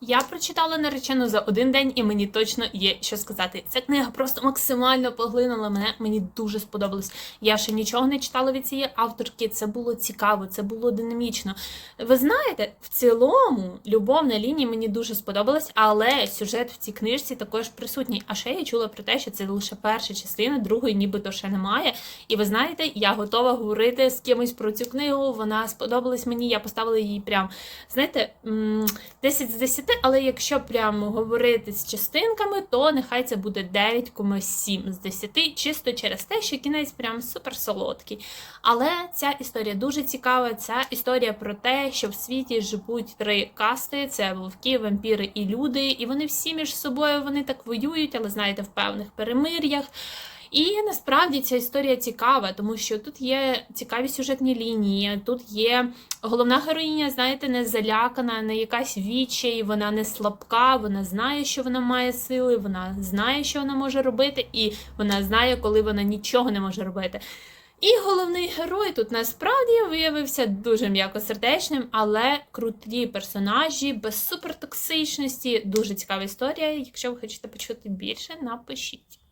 Я прочитала наречену за один день, і мені точно є що сказати. Ця книга просто максимально поглинула мене. Мені дуже сподобалось. Я ще нічого не читала від цієї авторки. Це було цікаво, це було динамічно. Ви знаєте, в цілому любовна лінія мені дуже сподобалась, але сюжет в цій книжці також присутній. А ще я чула про те, що це лише перша частина, другої нібито ще немає. І ви знаєте, я готова говорити з кимось про цю книгу. Вона сподобалась мені. Я поставила її прям, знаєте, м, 10 з 10, але якщо прямо говорити з частинками, то нехай це буде 9,7 з 10, чисто через те, що кінець прям супер солодкий. Але ця історія дуже цікава. Ця історія про те, що в світі живуть три касти: це вовки, вампіри і люди. І вони всі між собою вони так воюють, але знаєте, в певних перемир'ях. І насправді ця історія цікава, тому що тут є цікаві сюжетні лінії, тут є головна героїня, знаєте, не залякана, не якась відчай, вона не слабка, вона знає, що вона має сили, вона знає, що вона може робити, і вона знає, коли вона нічого не може робити. І головний герой тут насправді виявився дуже м'якосердечним, але круті персонажі, без супертоксичності. Дуже цікава історія. Якщо ви хочете почути більше, напишіть.